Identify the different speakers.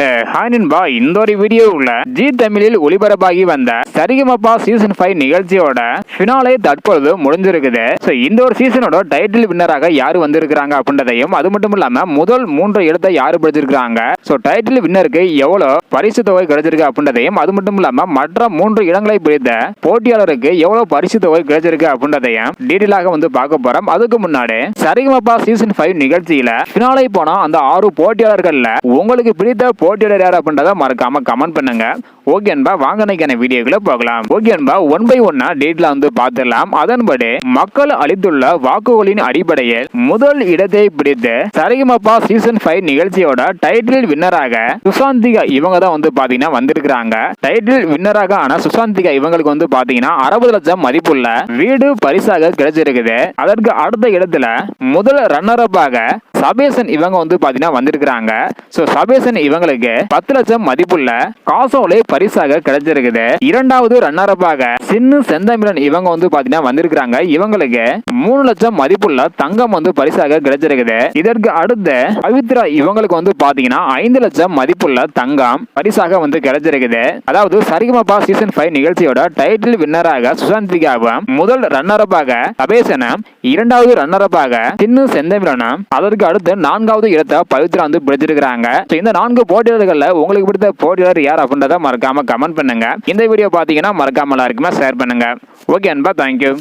Speaker 1: Hi நண்பா இந்த ஒரு வீடியோவுல ஜி தமிழில் ஒளிபரப்பாகி வந்த சரிகமப்பா சீசன் ஃபைவ் நிகழ்ச்சியோட ஃபினாலே தற்பொழுது முடிஞ்சிருக்குது. ஸோ இந்த ஒரு சீசனோட டைட்டில் வின்னராக யார் வந்திருக்கிறாங்க அப்படின்றதையும் அது மட்டும் இல்லாம முதல் மூன்று இடத்தை யார் பிடிச்சிருக்கிறாங்க? ஸோ டைட்டில் வின்னருக்கு எவ்வளோ பரிசு தொகை கிடைச்சிருக்கு அப்படின்றதையும் அது மட்டும் இல்லாம மற்ற மூன்று இடங்களை பிடித்த போட்டியாளருக்கு எவ்வளவு பரிசு தொகை கிடைச்சிருக்கு அப்படின்றதையும் டீட்டெயிலாக வந்து பார்க்க போறோம். அதுக்கு முன்னாடி சரிகமப்பா சீசன் ஃபைவ் நிகழ்ச்சியில ஃபினாலே போன அந்த ஆறு போட்டியாளர்கள்ல உங்களுக்கு பிடித்த ஓட்டிடர் யார் அப்படின்றத மறக்காம கமெண்ட் பண்ணுங்க. ஓகே அன்பா வாங்க வீடியோக்குள்ள போகலாம். ஓகே அன்பா ஒன் பை ஒன்னா டேட்ல வந்து பார்த்துடலாம். அதன்படி மக்கள் அளித்துள்ள வாக்குகளின் அடிப்படையில் முதல் இடத்தை பிடித்து சரிகமப்பா சீசன் ஃபைவ் நிகழ்ச்சியோட டைட்டில் வின்னராக சுசாந்திகா இவங்க தான் வந்து பாத்தீங்கன்னா வந்திருக்கிறாங்க. டைட்டில் வின்னராக ஆன சுசாந்திகா இவங்களுக்கு வந்து பாத்தீங்கன்னா அறுபது லட்சம் மதிப்புள்ள வீடு பரிசாக கிடைச்சிருக்குது. அதற்கு அடுத்த இடத்துல முதல் ரன்னர் அப்பாக சபேசன் இவங்க வந்து பாத்தீங்கன்னா வந்திருக்கிறாங்க. ஸோ சபேசன் இவங்களுக்கு பத்து லட்சம் மதிப்புள்ள காசோலை பரிசாக கிடைச்சிருக்குது. இரண்டாவது ரன்னர் அப்பாக சின்னு செந்தமிழன் இவங்க வந்து பாத்தீங்கன்னா வந்திருக்கிறாங்க. இவங்களுக்கு மூணு லட்சம் மதிப்புள்ள தங்கம் வந்து பரிசாக கிடைச்சிருக்குது. இதற்கு அடுத்து பவித்ரா இவங்களுக்கு வந்து பாத்தீங்கன்னா ஐந்து லட்சம் மதிப்புள்ள தங்கம் பரிசாக வந்து கிடைச்சிருக்குது. அதாவது சரிகமபா சீசன் ஃபைவ் நிகழ்ச்சியோட டைட்டில் வின்னராக சுசாந்திகாவும் முதல் ரன்னரப்பாக சபேசனம் இரண்டாவது ரன்னரப்பாக சின்னு செந்தமிழனும் அதற்கு அடுத்து நான்காவது இடத்தை பவித்ரா வந்து பிடிச்சிருக்கிறாங்க. இந்த நான்கு போட்டியாளர்களில் உங்களுக்கு பிடித்த போட்டியாளர் யார் அப்படின்றத மறக்காம கமெண்ட் பண்ணுங்க. இந்த வீடியோ பாத்தீங்கன்னா மறக்காம எல்லாருக்குமே ஷேர் பண்ணுங்க. ஓகே அன்பா தேங்க்யூ